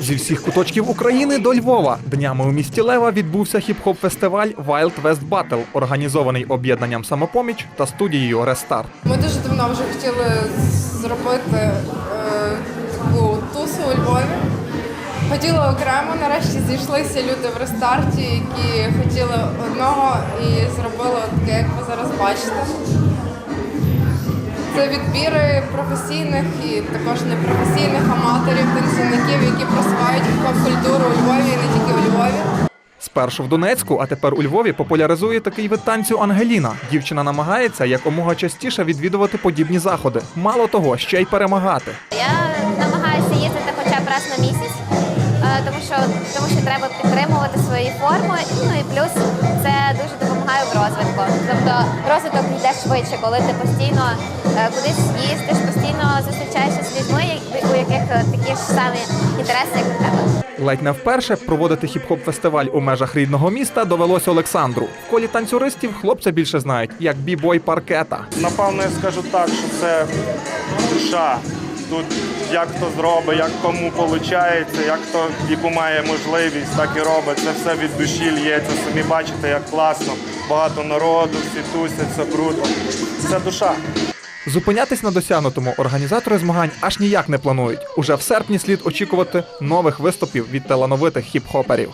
Зі всіх куточків України до Львова днями у місті Лева відбувся хіп-хоп фестиваль Wild West Battle, організований об'єднанням самопоміч та студією Рестарт. Ми дуже давно вже хотіли зробити е, таку тусу у Львові. Хотіли окремо, нарешті зійшлися люди в рестарті, які хотіли одного і зробили таке, як ви зараз бачите. Це відбіри професійних і також непрофесійних аматорів, танцівників, які просувають хіп-хоп-культуру у Львові і не тільки у Львові. Спершу в Донецьку, а тепер у Львові популяризує такий вид танцю Ангеліна. Дівчина намагається якомога частіше відвідувати подібні заходи. Мало того, ще й перемагати. Я намагаюся їздити хоча б раз на місяць, е, тому що тому що треба підтримувати свої форми. Ну і плюс розвитку. Тобто розвиток йде швидше, коли ти постійно е, кудись їздиш, постійно зустрічаєшся з людьми, у яких е, такі ж самі інтереси, як у тебе. Ледь не вперше проводити хіп-хоп фестиваль у межах рідного міста довелося Олександру. В колі танцюристів хлопця більше знають як бібой паркета. Напевно, я скажу так, що це душа тут як хто зробить, як кому виходить, як хто яку має можливість, так і робить. Це все від душі л'ється. Самі бачите, як класно. Багато народу, всі тусяться, круто. Це душа. Зупинятись на досягнутому організатори змагань аж ніяк не планують. Уже в серпні слід очікувати нових виступів від талановитих хіп-хоперів.